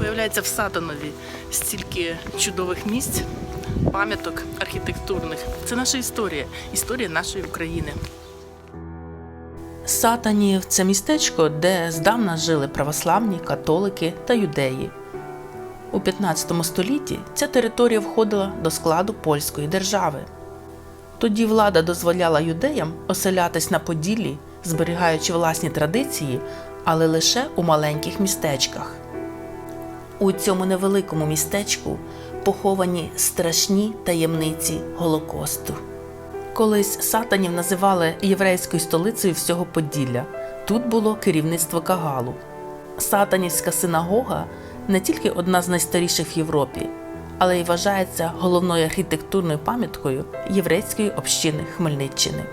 Виявляється, в Сатанові стільки чудових місць, пам'яток архітектурних. Це наша історія, історія нашої України. Сатанів це містечко, де здавна жили православні, католики та юдеї. У 15 столітті ця територія входила до складу польської держави. Тоді влада дозволяла юдеям оселятись на Поділлі, зберігаючи власні традиції, але лише у маленьких містечках. У цьому невеликому містечку поховані страшні таємниці Голокосту. Колись сатанів називали єврейською столицею всього Поділля. Тут було керівництво Кагалу. Сатанівська синагога не тільки одна з найстаріших в Європі, але й вважається головною архітектурною пам'яткою єврейської общини Хмельниччини.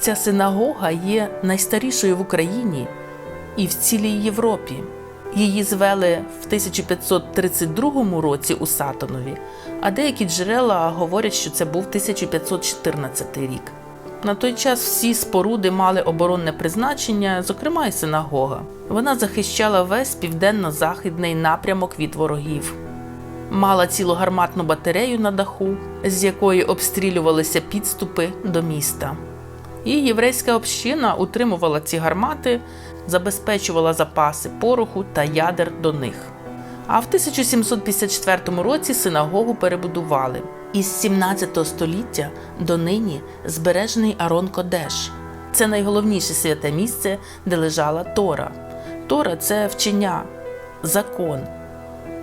Ця синагога є найстарішою в Україні і в цілій Європі. Її звели в 1532 році у Сатанові, а деякі джерела говорять, що це був 1514 рік. На той час всі споруди мали оборонне призначення, зокрема і синагога. Вона захищала весь південно-західний напрямок від ворогів. Мала цілу гарматну батарею на даху, з якої обстрілювалися підступи до міста. І єврейська община утримувала ці гармати, забезпечувала запаси пороху та ядер до них. А в 1754 році синагогу перебудували. Із 17 століття до нині збережений Арон Кодеш. Це найголовніше святе місце, де лежала Тора. Тора це вчення, закон.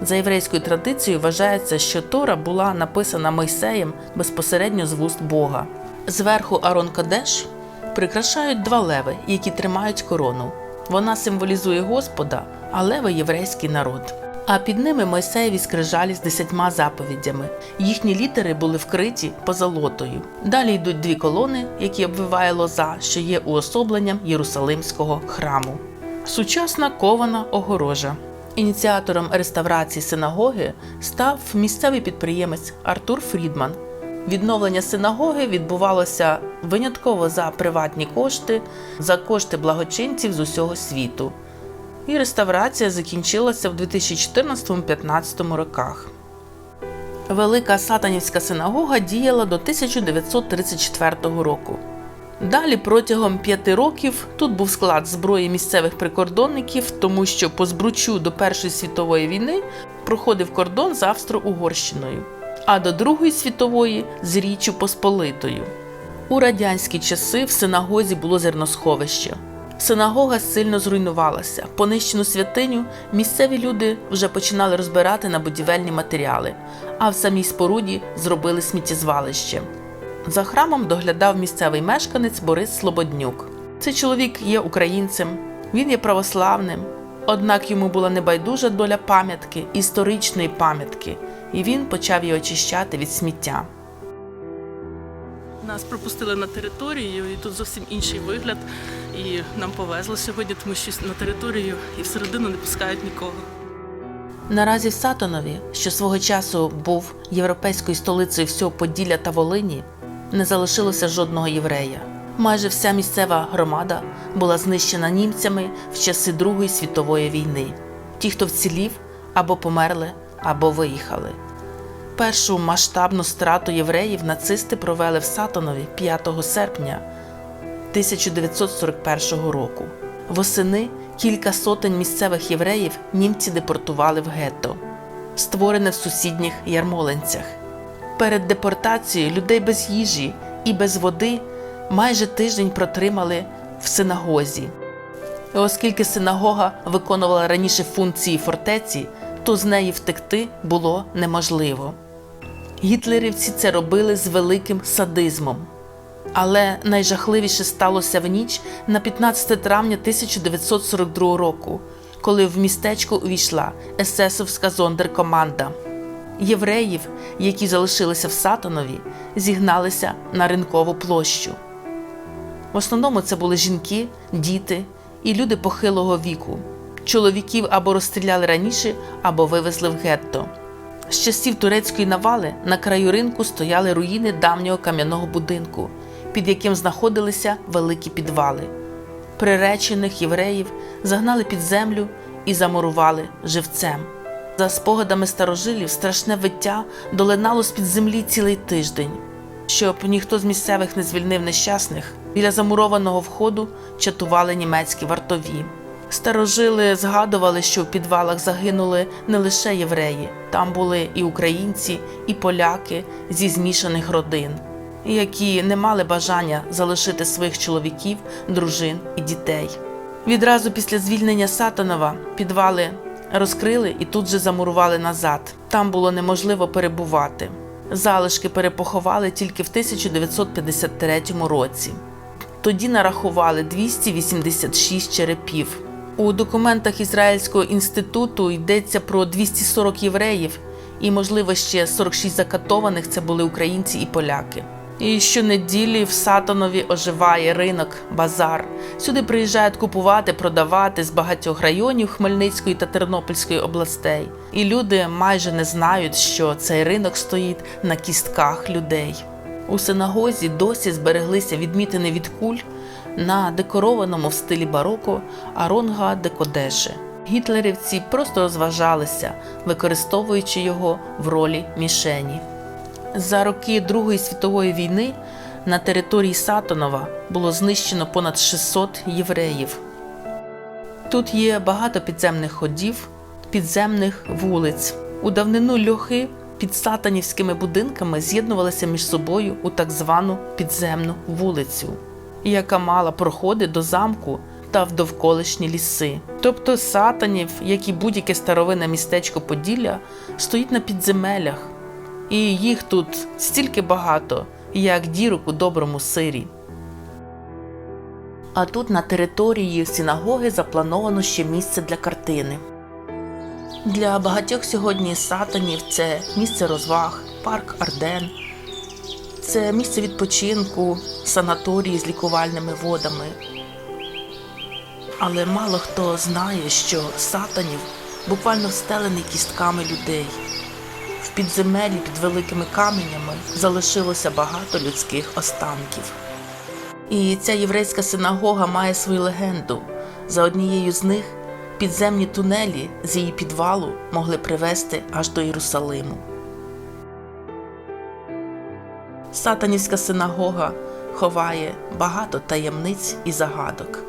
За єврейською традицією вважається, що Тора була написана Мойсеєм безпосередньо з вуст Бога. Зверху Арон Кадеш прикрашають два леви, які тримають корону. Вона символізує Господа, а леви єврейський народ. А під ними Мойсеєві скрижалі з десятьма заповідями. Їхні літери були вкриті позолотою. Далі йдуть дві колони, які обвиває лоза, що є уособленням Єрусалимського храму. Сучасна кована огорожа. Ініціатором реставрації синагоги став місцевий підприємець Артур Фрідман. Відновлення синагоги відбувалося винятково за приватні кошти, за кошти благочинців з усього світу. І реставрація закінчилася в 2014-15 роках. Велика Сатанівська синагога діяла до 1934 року. Далі протягом п'яти років тут був склад зброї місцевих прикордонників, тому що по збручу до Першої світової війни проходив кордон з Австро-Угорщиною, а до Другої світової з Річчю Посполитою. У радянські часи в синагозі було зерносховище. Синагога сильно зруйнувалася. Понищену святиню місцеві люди вже починали розбирати на будівельні матеріали, а в самій споруді зробили сміттєзвалище. За храмом доглядав місцевий мешканець Борис Слободнюк. Цей чоловік є українцем, він є православним, однак йому була небайдужа доля пам'ятки, історичної пам'ятки, і він почав її очищати від сміття. Нас пропустили на територію, і тут зовсім інший вигляд. І нам повезло сьогодні, тому що на територію і всередину не пускають нікого. Наразі в Сатанові, що свого часу був європейською столицею всього Поділля та Волині, не залишилося жодного єврея. Майже вся місцева громада була знищена німцями в часи Другої світової війни. Ті, хто вцілів, або померли, або виїхали. Першу масштабну страту євреїв нацисти провели в Сатанові 5 серпня 1941 року. Восени кілька сотень місцевих євреїв німці депортували в гетто, створене в сусідніх Ярмолинцях. Перед депортацією людей без їжі і без води майже тиждень протримали в синагозі. Оскільки синагога виконувала раніше функції фортеці, то з неї втекти було неможливо. Гітлерівці це робили з великим садизмом. Але найжахливіше сталося в ніч на 15 травня 1942 року, коли в містечко увійшла есесовська зондеркоманда. Євреїв, які залишилися в Сатанові, зігналися на ринкову площу. В основному це були жінки, діти і люди похилого віку. Чоловіків або розстріляли раніше, або вивезли в гетто. З часів турецької навали на краю ринку стояли руїни давнього кам'яного будинку, під яким знаходилися великі підвали. Приречених євреїв загнали під землю і замурували живцем. За спогадами старожилів, страшне виття долинало з-під землі цілий тиждень. Щоб ніхто з місцевих не звільнив нещасних, біля замурованого входу чатували німецькі вартові. Старожили згадували, що в підвалах загинули не лише євреї, там були і українці, і поляки зі змішаних родин, які не мали бажання залишити своїх чоловіків, дружин і дітей. Відразу після звільнення Сатанова підвали розкрили і тут же замурували назад. Там було неможливо перебувати. Залишки перепоховали тільки в 1953 році. Тоді нарахували 286 черепів. У документах Ізраїльського інституту йдеться про 240 євреїв, і, можливо, ще 46 закатованих це були українці і поляки. І щонеділі в Сатанові оживає ринок, базар. Сюди приїжджають купувати, продавати з багатьох районів Хмельницької та Тернопільської областей. І люди майже не знають, що цей ринок стоїть на кістках людей. У синагозі досі збереглися відмітини від куль на декорованому в стилі бароко Аронга де Кодеше. Гітлерівці просто розважалися, використовуючи його в ролі мішені. За роки Другої світової війни на території Сатанова було знищено понад 600 євреїв. Тут є багато підземних ходів, підземних вулиць. У давнину льохи під сатанівськими будинками з'єднувалися між собою у так звану підземну вулицю, яка мала проходи до замку та в довколишні ліси. Тобто сатанів, як і будь-яке старовинне містечко Поділля, стоїть на підземелях, і їх тут стільки багато, як дірок у доброму сирі. А тут на території синагоги заплановано ще місце для картини. Для багатьох сьогодні сатанів це місце розваг, парк Арден, це місце відпочинку, санаторії з лікувальними водами. Але мало хто знає, що сатанів буквально встелений кістками людей. В підземелі під великими каменями залишилося багато людських останків. І ця єврейська синагога має свою легенду. За однією з них підземні тунелі з її підвалу могли привести аж до Єрусалиму. Сатанівська синагога ховає багато таємниць і загадок.